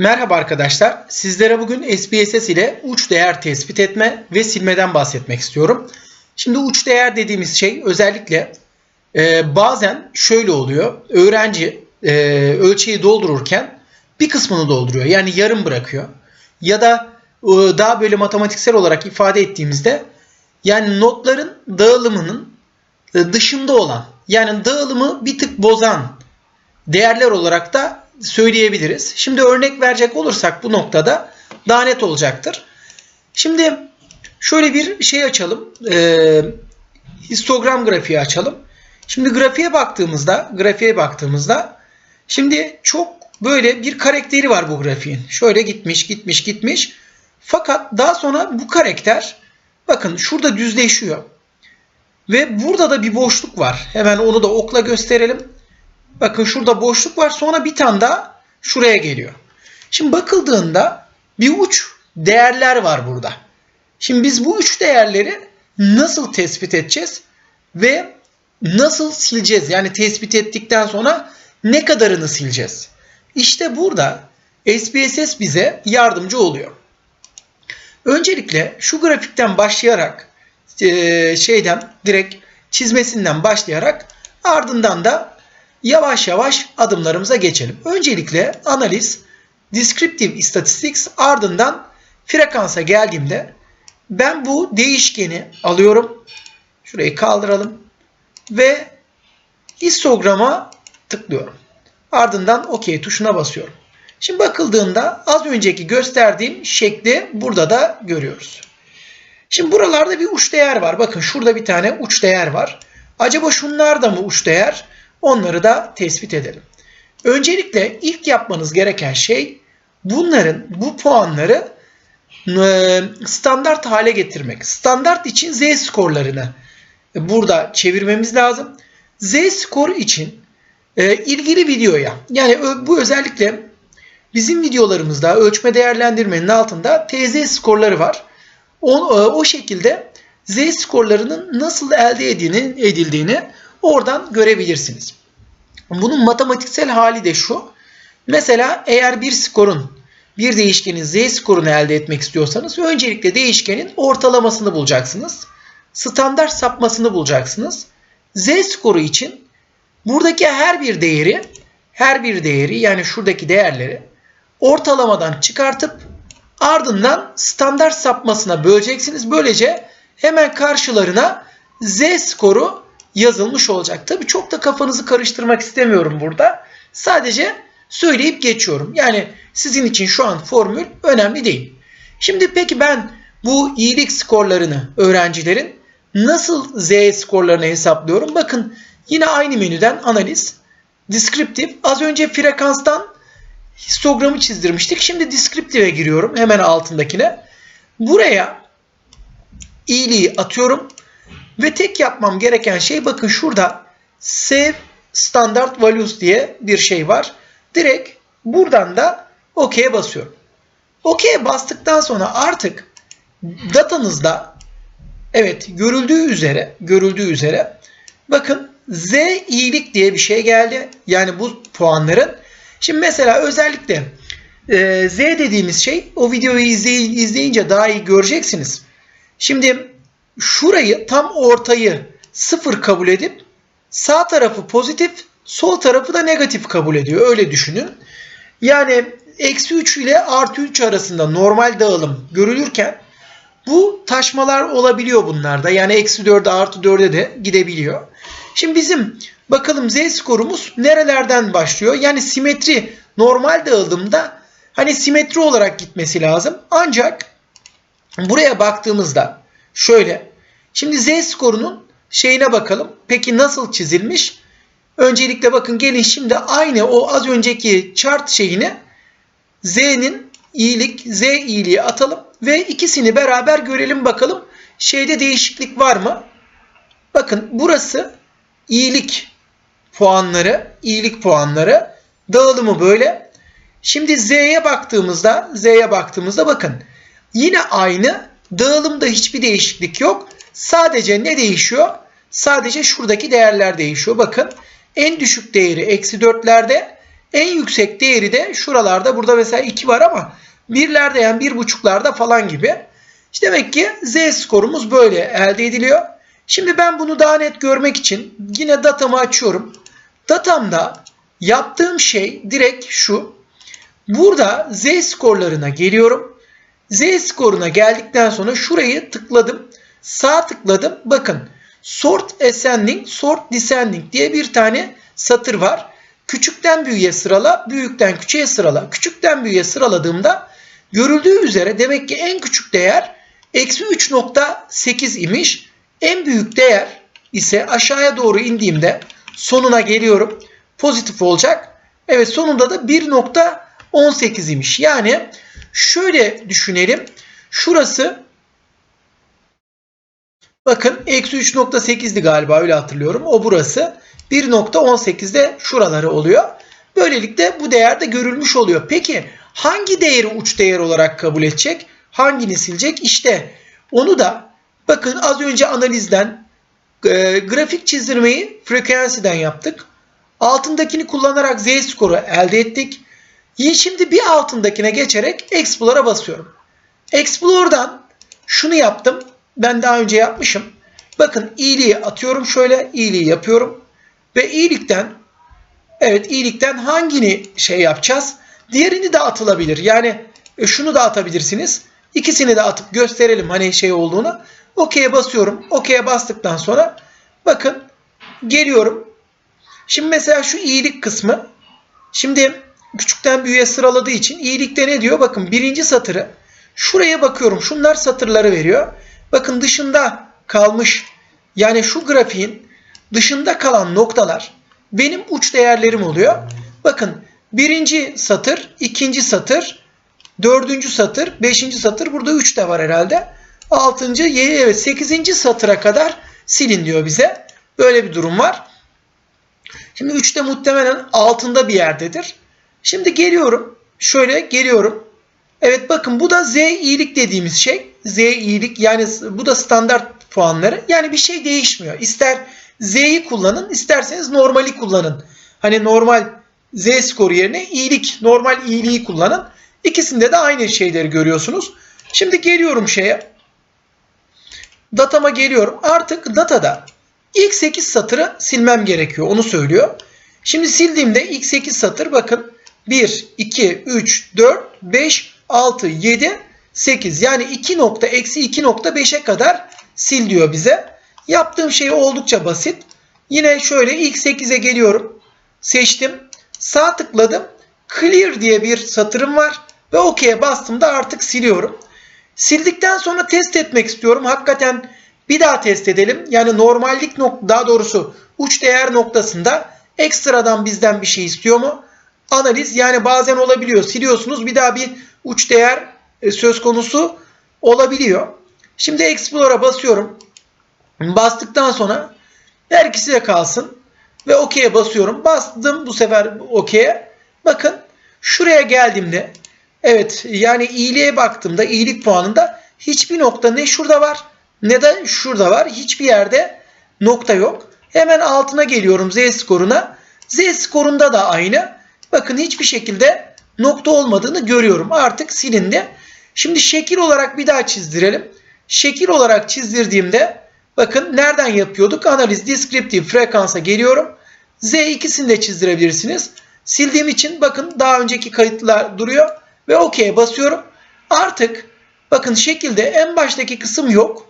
Merhaba arkadaşlar. Sizlere bugün SPSS ile uç değer tespit etme ve silmeden bahsetmek istiyorum. Şimdi uç değer dediğimiz şey özellikle e, bazen şöyle oluyor. Öğrenci e, ölçeği doldururken bir kısmını dolduruyor. Yani yarım bırakıyor. Ya da e, daha böyle matematiksel olarak ifade ettiğimizde yani notların dağılımının e, dışında olan yani dağılımı bir tık bozan değerler olarak da söyleyebiliriz. Şimdi örnek verecek olursak bu noktada daha net olacaktır. Şimdi şöyle bir şey açalım. Ee, histogram grafiği açalım. Şimdi grafiğe baktığımızda, grafiğe baktığımızda şimdi çok böyle bir karakteri var bu grafiğin. Şöyle gitmiş, gitmiş, gitmiş. Fakat daha sonra bu karakter bakın şurada düzleşiyor. Ve burada da bir boşluk var. Hemen onu da okla gösterelim. Bakın şurada boşluk var. Sonra bir tane daha şuraya geliyor. Şimdi bakıldığında bir uç değerler var burada. Şimdi biz bu üç değerleri nasıl tespit edeceğiz ve nasıl sileceğiz? Yani tespit ettikten sonra ne kadarını sileceğiz? İşte burada SPSS bize yardımcı oluyor. Öncelikle şu grafikten başlayarak e, şeyden direkt çizmesinden başlayarak ardından da yavaş yavaş adımlarımıza geçelim. Öncelikle analiz, descriptive statistics ardından frekansa geldiğimde ben bu değişkeni alıyorum. Şurayı kaldıralım ve histograma tıklıyorum. Ardından OK tuşuna basıyorum. Şimdi bakıldığında az önceki gösterdiğim şekli burada da görüyoruz. Şimdi buralarda bir uç değer var. Bakın şurada bir tane uç değer var. Acaba şunlar da mı uç değer? Onları da tespit edelim. Öncelikle ilk yapmanız gereken şey bunların bu puanları e, standart hale getirmek. Standart için Z skorlarını burada çevirmemiz lazım. Z skor için e, ilgili videoya yani bu özellikle bizim videolarımızda ölçme değerlendirmenin altında TZ skorları var. O, e, o şekilde Z skorlarının nasıl elde edildiğini oradan görebilirsiniz. Bunun matematiksel hali de şu. Mesela eğer bir skorun bir değişkenin z skorunu elde etmek istiyorsanız öncelikle değişkenin ortalamasını bulacaksınız. Standart sapmasını bulacaksınız. Z skoru için buradaki her bir değeri her bir değeri yani şuradaki değerleri ortalamadan çıkartıp ardından standart sapmasına böleceksiniz. Böylece hemen karşılarına z skoru yazılmış olacak. Tabi çok da kafanızı karıştırmak istemiyorum burada. Sadece söyleyip geçiyorum. Yani sizin için şu an formül önemli değil. Şimdi peki ben bu iyilik skorlarını öğrencilerin nasıl Z skorlarını hesaplıyorum? Bakın yine aynı menüden analiz, descriptive. Az önce frekanstan histogramı çizdirmiştik. Şimdi descriptive'e giriyorum hemen altındakine. Buraya iyiliği atıyorum. Ve tek yapmam gereken şey bakın şurada save standard values diye bir şey var. Direkt buradan da OK'ye basıyorum. OK'ye bastıktan sonra artık datanızda evet görüldüğü üzere görüldüğü üzere bakın Z iyilik diye bir şey geldi. Yani bu puanların. Şimdi mesela özellikle e, Z dediğimiz şey o videoyu izley izleyince daha iyi göreceksiniz. Şimdi şurayı tam ortayı sıfır kabul edip sağ tarafı pozitif sol tarafı da negatif kabul ediyor. Öyle düşünün. Yani eksi 3 ile artı 3 arasında normal dağılım görülürken bu taşmalar olabiliyor bunlarda. Yani eksi 4'e artı 4'e de gidebiliyor. Şimdi bizim bakalım Z skorumuz nerelerden başlıyor? Yani simetri normal dağılımda hani simetri olarak gitmesi lazım. Ancak buraya baktığımızda şöyle. Şimdi Z skorunun şeyine bakalım. Peki nasıl çizilmiş? Öncelikle bakın gelin şimdi aynı o az önceki chart şeyini Z'nin iyilik, Z iyiliği atalım ve ikisini beraber görelim bakalım. Şeyde değişiklik var mı? Bakın burası iyilik puanları, iyilik puanları. Dağılımı böyle. Şimdi Z'ye baktığımızda, Z'ye baktığımızda bakın yine aynı Dağılımda hiçbir değişiklik yok. Sadece ne değişiyor? Sadece şuradaki değerler değişiyor. Bakın en düşük değeri eksi 4'lerde En yüksek değeri de şuralarda. Burada mesela 2 var ama birlerde yani bir buçuklarda falan gibi. İşte demek ki Z skorumuz böyle elde ediliyor. Şimdi ben bunu daha net görmek için yine datamı açıyorum. Datamda yaptığım şey direkt şu. Burada Z skorlarına geliyorum. Z skoruna geldikten sonra şurayı tıkladım. Sağ tıkladım. Bakın sort ascending, sort descending diye bir tane satır var. Küçükten büyüğe sırala, büyükten küçüğe sırala. Küçükten büyüğe sıraladığımda görüldüğü üzere demek ki en küçük değer eksi 3.8 imiş. En büyük değer ise aşağıya doğru indiğimde sonuna geliyorum. Pozitif olacak. Evet sonunda da 1.18 imiş. Yani şöyle düşünelim. Şurası bakın eksi 3.8'di galiba öyle hatırlıyorum. O burası. 1.18'de şuraları oluyor. Böylelikle bu değer de görülmüş oluyor. Peki hangi değeri uç değer olarak kabul edecek? Hangini silecek? İşte onu da bakın az önce analizden e, grafik çizdirmeyi frekansiden yaptık. Altındakini kullanarak Z skoru elde ettik. Şimdi bir altındakine geçerek Explorer'a basıyorum. Explorer'dan şunu yaptım. Ben daha önce yapmışım. Bakın iyiliği atıyorum şöyle. iyiliği yapıyorum. Ve iyilikten evet iyilikten hangini şey yapacağız? Diğerini de atılabilir. Yani e, şunu da atabilirsiniz. İkisini de atıp gösterelim hani şey olduğunu. OK'ye basıyorum. OK'ye bastıktan sonra bakın geliyorum. Şimdi mesela şu iyilik kısmı. Şimdi küçükten büyüğe sıraladığı için iyilikte ne diyor? Bakın birinci satırı. Şuraya bakıyorum. Şunlar satırları veriyor. Bakın dışında kalmış yani şu grafiğin dışında kalan noktalar benim uç değerlerim oluyor. Bakın birinci satır, ikinci satır, dördüncü satır, beşinci satır. Burada üç de var herhalde. Altıncı, evet sekizinci satıra kadar silin diyor bize. Böyle bir durum var. Şimdi 3'te muhtemelen altında bir yerdedir. Şimdi geliyorum. Şöyle geliyorum. Evet bakın bu da Z iyilik dediğimiz şey. Z iyilik yani bu da standart puanları. Yani bir şey değişmiyor. İster Z'yi kullanın isterseniz normali kullanın. Hani normal Z skoru yerine iyilik, normal iyiliği kullanın. İkisinde de aynı şeyleri görüyorsunuz. Şimdi geliyorum şeye. Datama geliyorum. Artık datada ilk 8 satırı silmem gerekiyor. Onu söylüyor. Şimdi sildiğimde ilk 8 satır bakın 1, 2, 3, 4, 5, 6, 7, 8. Yani 2 nokta eksi 2.5'e kadar sil diyor bize. Yaptığım şey oldukça basit. Yine şöyle ilk 8'e geliyorum. Seçtim. Sağ tıkladım. Clear diye bir satırım var. Ve OK'ye bastığımda artık siliyorum. Sildikten sonra test etmek istiyorum. Hakikaten bir daha test edelim. Yani normallik nokta daha doğrusu uç değer noktasında ekstradan bizden bir şey istiyor mu? Analiz yani bazen olabiliyor. Siliyorsunuz bir daha bir uç değer e, söz konusu olabiliyor. Şimdi Explorer'a basıyorum. Bastıktan sonra her ikisi de kalsın. Ve OK'ye basıyorum. Bastım bu sefer OK'ye. Bakın şuraya geldiğimde evet yani iyiliğe baktığımda iyilik puanında hiçbir nokta ne şurada var ne de şurada var. Hiçbir yerde nokta yok. Hemen altına geliyorum Z skoruna. Z skorunda da aynı. Bakın hiçbir şekilde nokta olmadığını görüyorum. Artık silindi. Şimdi şekil olarak bir daha çizdirelim. Şekil olarak çizdirdiğimde bakın nereden yapıyorduk? Analiz, descriptive, frekansa geliyorum. Z ikisini de çizdirebilirsiniz. Sildiğim için bakın daha önceki kayıtlar duruyor. Ve OK'ye basıyorum. Artık bakın şekilde en baştaki kısım yok.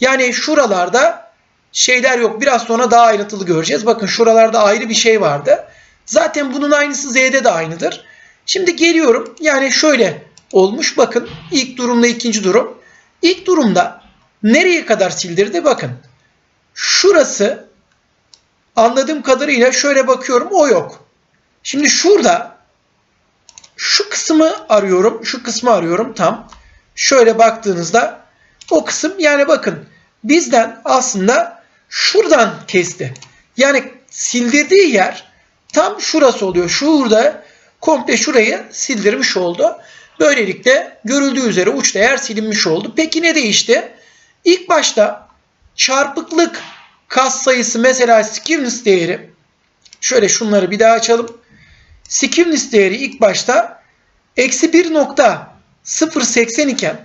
Yani şuralarda şeyler yok. Biraz sonra daha ayrıntılı göreceğiz. Bakın şuralarda ayrı bir şey vardı. Zaten bunun aynısı Z'de de aynıdır. Şimdi geliyorum. Yani şöyle olmuş. Bakın ilk durumla ikinci durum. İlk durumda nereye kadar sildirdi? Bakın. Şurası anladığım kadarıyla şöyle bakıyorum. O yok. Şimdi şurada şu kısmı arıyorum. Şu kısmı arıyorum tam. Şöyle baktığınızda o kısım yani bakın bizden aslında şuradan kesti. Yani sildirdiği yer tam şurası oluyor. Şurada komple şurayı sildirmiş oldu. Böylelikle görüldüğü üzere uç değer silinmiş oldu. Peki ne değişti? İlk başta çarpıklık kas sayısı mesela Skillness değeri şöyle şunları bir daha açalım. skewness değeri ilk başta eksi 1.080 iken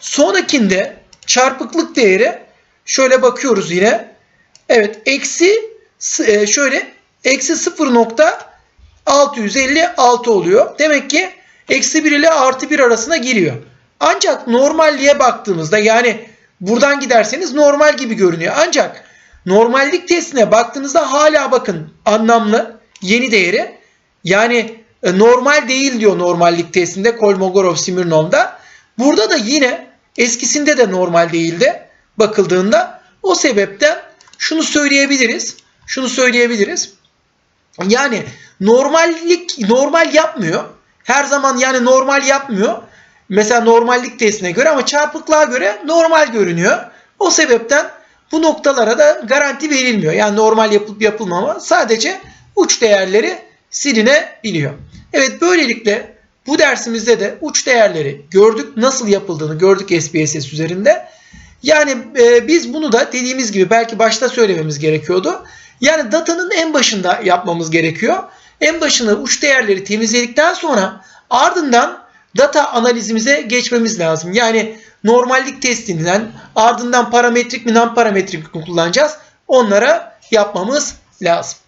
sonrakinde çarpıklık değeri şöyle bakıyoruz yine. Evet eksi e, şöyle eksi 0.656 oluyor. Demek ki eksi 1 ile artı 1 arasına giriyor. Ancak normalliğe baktığımızda yani buradan giderseniz normal gibi görünüyor. Ancak normallik testine baktığınızda hala bakın anlamlı yeni değeri. Yani e, normal değil diyor normallik testinde Kolmogorov Smirnov'da. Burada da yine eskisinde de normal değildi bakıldığında. O sebepten şunu söyleyebiliriz. Şunu söyleyebiliriz. Yani normallik normal yapmıyor. Her zaman yani normal yapmıyor. Mesela normallik testine göre ama çarpıklığa göre normal görünüyor. O sebepten bu noktalara da garanti verilmiyor. Yani normal yapılıp yapılmama sadece uç değerleri silinebiliyor. Evet böylelikle bu dersimizde de uç değerleri gördük. Nasıl yapıldığını gördük SPSS üzerinde. Yani e, biz bunu da dediğimiz gibi belki başta söylememiz gerekiyordu. Yani datanın en başında yapmamız gerekiyor. En başını uç değerleri temizledikten sonra ardından data analizimize geçmemiz lazım. Yani normallik testinden ardından parametrik mi non parametrik mi kullanacağız. Onlara yapmamız lazım.